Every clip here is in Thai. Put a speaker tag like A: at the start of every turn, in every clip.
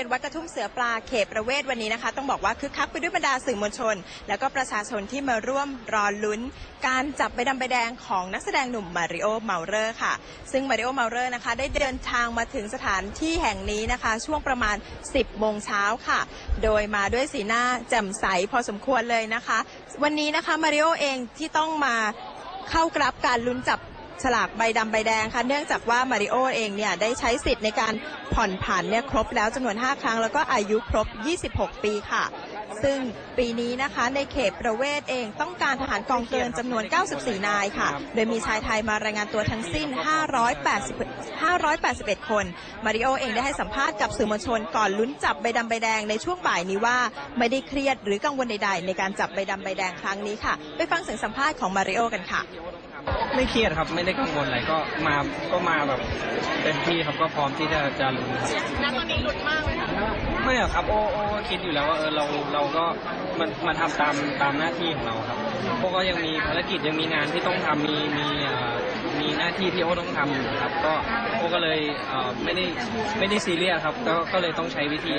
A: รียนวัดกระทุ่มเสือปลาเขตประเวศวันนี้นะคะ ต้องบอกว่าคึกคักไปด้วยบรรดาสื่อมวลชน แล้วก็ประชาชนที่มาร่วมรอลุ้น การจับใบดำใบแดงของนักแสดงหนุ่มมาริโอเมาเรอร์ค่ะ ซึ่งมาริโอเมาเรอร์นะคะได้เดินทางมาถึงสถานที่แห่งนี้นะคะ ช่วงประมาณ 10โมงเช้าค่ะ โดยมาด้วยสีหน้าแจ่มใสพอสมควรเลยนะคะ วันนี้นะคะมาริโอเองที่ต้องมาเข้ากรับการลุ้นจับ ฉลากใบดำใบแดงค่ะเนื่องจากว่ามาริโอเองเนี่ยได้ใช้สิทธิ์ในการผ่อนผันเนี่ยครบแล้วจำนวน 5 ครั้ง แล้วก็อายุครบ 26 ปีค่ะ ซึ่งปีนี้นะคะในเขตประเวศเองต้องการทหารกองเกินจำนวน 94 นายค่ะ โดยมีชายไทยมารายงานตัวทั้งสิ้น 580 581 คน มาริโอเองได้ให้สัมภาษณ์กับสื่อมวลชนก่อนลุ้นจับใบดำใบแดงในช่วงบ่ายนี้ว่าไม่ได้เครียดหรือกังวลใดๆ ในการจับใบดำใบแดงครั้งนี้ค่ะ ไปฟังเสียงสัมภาษณ์ของมาริโอกันค่ะ
B: ไม่เครียดครับไม่ได้กังวลอะไรก็มาก็มาแบบเต็มที่ครับก็พร้อมที่จะจะลุ้นครับ
A: ณตอนนี้ลุ้นมากเลยค่ะ
B: ไม่หรอกครับโอ้โอ้ก็คิดอยู่แล้วว่าเออเราเราราก็มันมาทำตามตามหน้าที่ของเราครับพวกก็ยังมีภารกิจยังมีงานที่ต้องทำมีมีมีหน้าที่ที่โอ้ต้องทำอยู่ครับ ก็โอ้ก็เลยเไม่ได้ไม่ได้ซีเรียสครับก็ก็เลยต้องใช้วิธี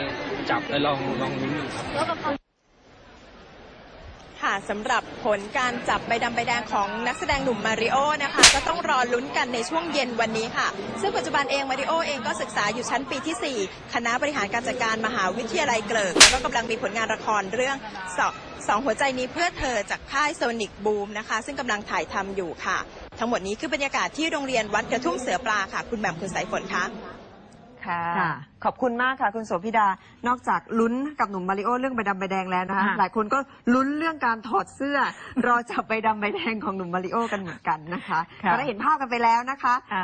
B: จับและลองลองลุ้นอยู่ครับ
A: ค่ะสำหรับผลการจับใบดำใบแดงของนักแสดงหนุ่มมาริโอนะคะ ก็ต้องรอลุ้นกันในช่วงเย็นวันนี้ค่ะ ซึ่งปัจจุบันเองมาริโอเองก็ศึกษาอยู่ชั้นปีที่ 4 คณะบริหารการจัดการมหาวิทยาลัยเกลิกแล้วก็กำลังมีผลงานละครเรื่องสองสองหัวใจนี้เพื่อเธอจากค่ายโซนิกบูมนะคะ ซึ่งกำลังถ่ายทำอยู่ค่ะ ทั้งหมดนี้คือบรรยากาศที่โรงเรียนวัดกระทุ่มเสือปลาค่ะ คุณแหม่มคุณสายฝนคะ
C: ค่ะ
D: ค่ะ
C: ขอบคุณมากค่ะ คุณโสภิดา นอกจากลุ้นกับหนุ่มมาริโอเรื่องใบดำใบแดงแล้วนะคะ
D: ค่ะ
C: หลายคนก็ลุ้นเรื่องการถอดเสื้อ รอจับใบดำใบแดงของหนุ่มมาริโอกันเหมือนกันนะคะ
D: ค่ะ
C: ก็ได้เห็นภาพกันไปแล้วนะคะ
D: อ่า